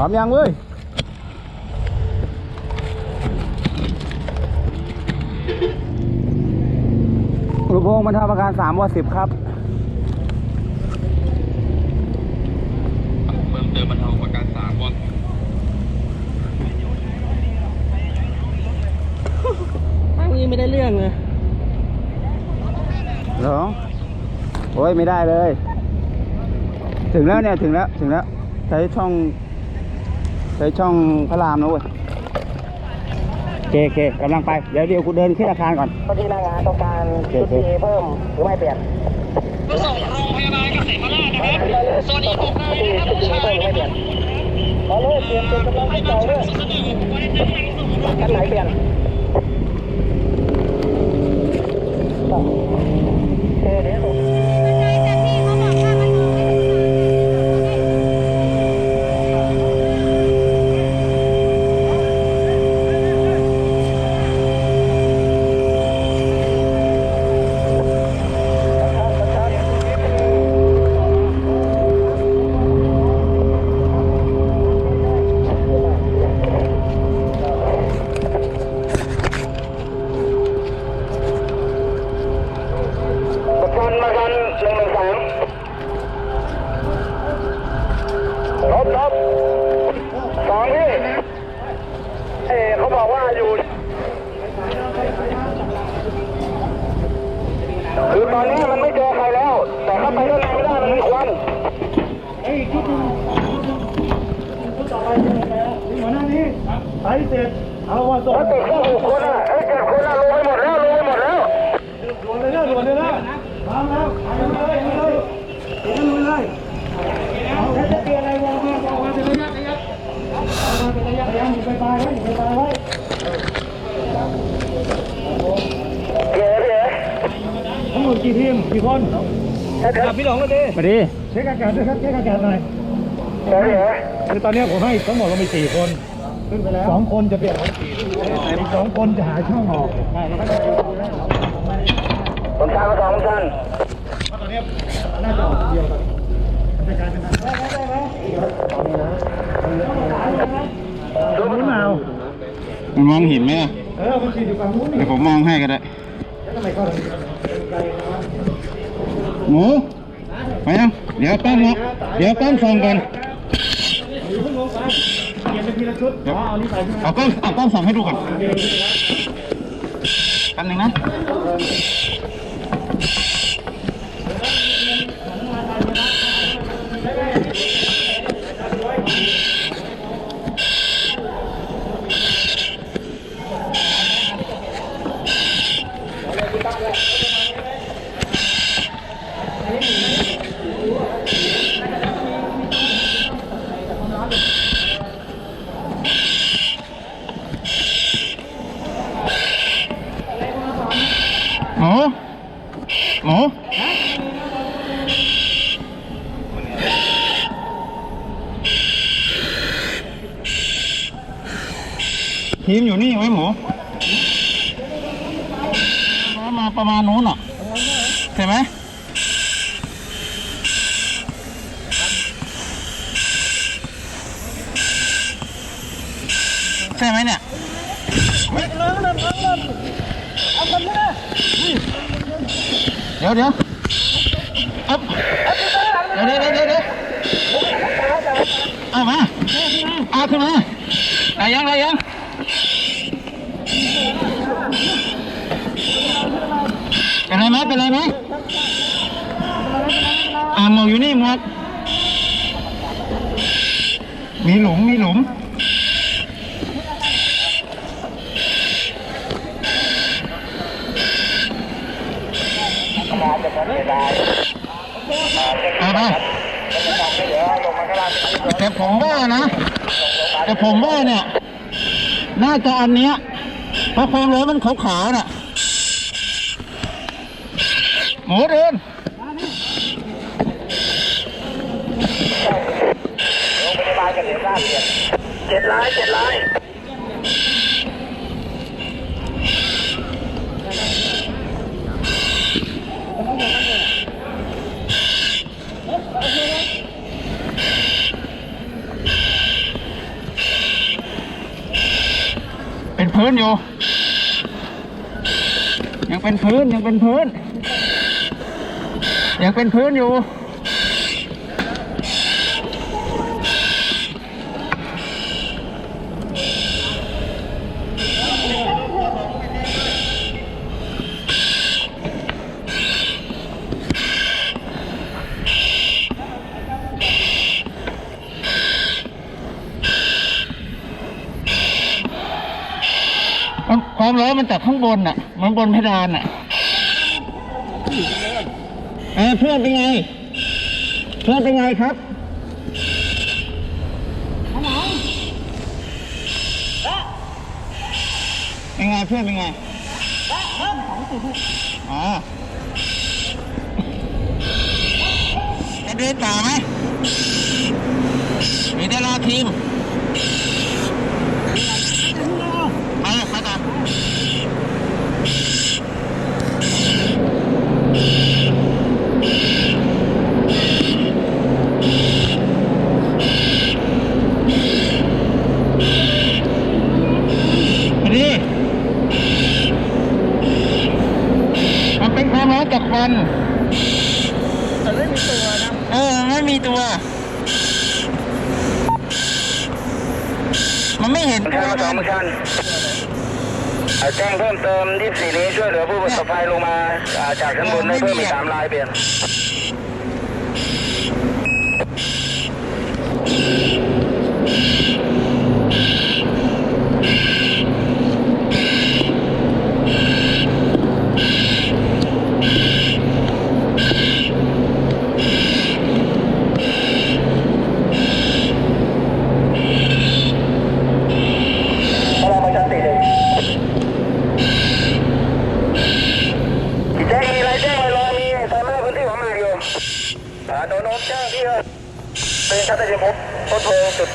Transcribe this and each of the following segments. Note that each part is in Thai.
พร้อมยังเว้ยลูกโป่งบรรเทาอาการ3ว10ครับเพิ่มเติมบรรเทาอาการสามวันตั้งนี้ไม่ได้เรื่องเลยเหรอโอ้ยไม่ได้เลย ถึงแล้วเนี่ย ถึงแล้ว ถึงแล้ว ใช้ช่อง ใช้ช่องพระรามนะเว้ยโอเคโอเคกำลังไป เดี๋ยวเดี๋ยวกูเดินขึ้นอาคารก่อน พอดีหนางานต้องการชุดทีเพิ่มหรือไม่เปลี่ยนส่งโรงพยาบาลเกษมราชนะครับส่วนอีกหกนายนะครับผู้ชายนะครับเอาเลยเปลี่ยนเป็นกำลังให้เก่าด้วยกันไหนเปลี่ยนโอเคเดี๋ยว ตอนนี้มันไม่เจอใครแล้ว แต่เข้าไปด้านในไม่ได้มันมีควันไปเสร็จเอาว่าส่งถ้าติดแค่หกคนอะไอ้เจ็ดคนอะลงไปหมดแล้วลงไปหมดแล้วด่วนเลยนะด่วนเลยนะพร้อมแล้วไปเลยไปเลยไปเลยเลยเอาแค่จะเปลี่ยนอะไรวางมาวางมาเป็นระยะระยะเอามาเป็นระยะระยะอยู่ไปไปไว้อยู่ไปไปไว้ เดี๋ยวเดี๋ยว ทั้งหมดกี่ทีมกี่คนครับ พี่หลงมาดิมาดิเช็คอากาศด้วยครับเช็คอากาศหน่อยเดี๋ยวเดี๋ยวคือตอนนี้ผมให้ทั้งหมดเรามีสี่คนขึ้นไปแล้วสองคนจะเปลี่ยนอีกสองคนจะหาช่องออกผมทำมาสองท่านตอนนี้น่าจะออกเดียวกันจะกลายเป็นได้ได้ไหมดูมันเมามันมองเห็นไหมอะเออมันฉีดอยู่ฝั่งนู้นนี่เดี๋ยวผมมองให้ก็ได้แล้วทำไมเข้าทางนี้หมู ไปยังเดี๋ยวแป้งนะเดี๋ยวแป้งส่องก่อนอยู่ข้างลงไปเปลี่ยนเป็นทีละชุดอ๋อเอานี่ไปใช่ไหมเอากล้องเอากล้องส่องให้ดูก่อนกันหนึ่งนะ มาประมาณนู้นอะใช่ไหมใช่ไหมเนี่ยเดี๋ยวเดี๋ยวอัพเดี๋ยวเดี๋ยวเดี๋ยวเดี๋ยวเอามาเอาขึ้นมาได้ยังได้ยัง เป็นไรไหมเป็นไรไหมอ่าหมวกอยู่นี่หมวกมีหลุมมีหลุมเอาไปแต่ผมว่านะ แต่ผมว่าเนี่ย น่าจะอันเนี้ยเพราะความร้อนมันขาวๆน่ะ หมดเอนโรงพยาบาลเกษตรราชเนี่ยเจ็ดร้ายเจ็ดร้ายเป็นพื้นอยู่ ยังเป็นพื้น ยังเป็นพื้น ยังเป็นพื้นอยู่ ความร้อนมันจากข้างบนน่ะ มันบนเพดานน่ะ เออเพื่อนเป็นไง เพื่อนเป็นไงครับเป็นไงเพื่อนเป็นไงอ๋อจะเดินต่อไหมหรือจะรอทีม ไปไปต่อพอดีมันเป็นควา มร้อนจากควันแต่ไม่มีตัวนะ เออไม่มีตัว มันไม่เห็นมันตัชัวนมาสองมัมันนชันอ่าแจ้งเพิ่มเติม24นี้ช่วยเหลือผู้ประสบภัยลงมาอ่าจากชั้นบนได้เพิ่มอีกสามรายเปลี่ยน พลังประชาติหนึ่งแจ้งมีอะไรแจ้งเลยรอมีตอนแรกพื้นที่ของมาอยู่อ่าโดนโน้มแจ้งที่ว่าเป็นชัดเจนพบต้นโพจุด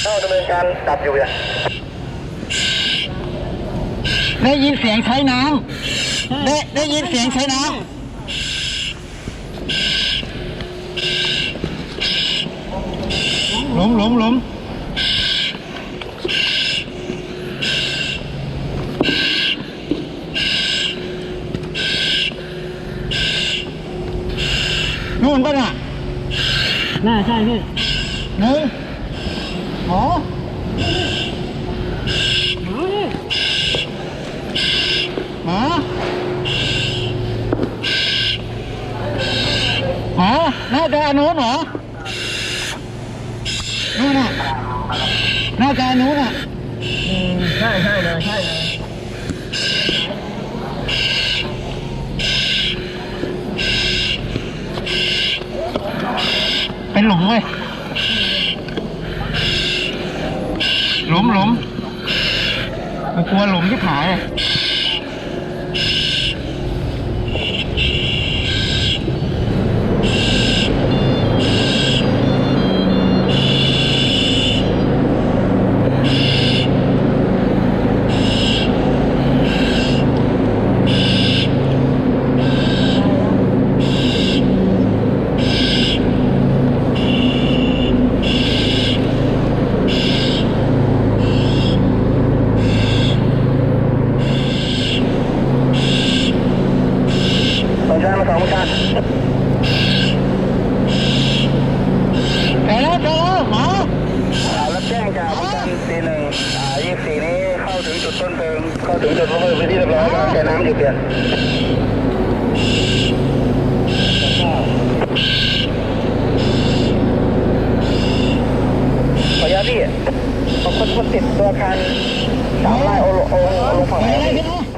เข้าดำเนินการดับอยู่เนี่ย ได้ยินเสียงใช้น้ำได้ได้ยินเสียงใช้น้ำหลุมหลุมหลุมนู่นป่ะน่ะน่าใช่พี่หนึ่งหม อหมอหมอน่าจะอันนู้นเหรอนู่นน่ะน่าจะอันนู้นน่ะใช่ใช่เลยใช่เลยเป็นหลุมเว้ยหลุมหลุมกูกลัวหลุมที่ผายเล Shh. จุดต้นเพลิงเข้าถึงจุดต้นเพลิงพื้นที่เรียบร้อยแล้วแกน้ำอยู่เปลี่ยนขออนุญาตพี่ขอบคุณคนติดตัวอาคารสามไร่โอโลโอโอโลฝั่งไหน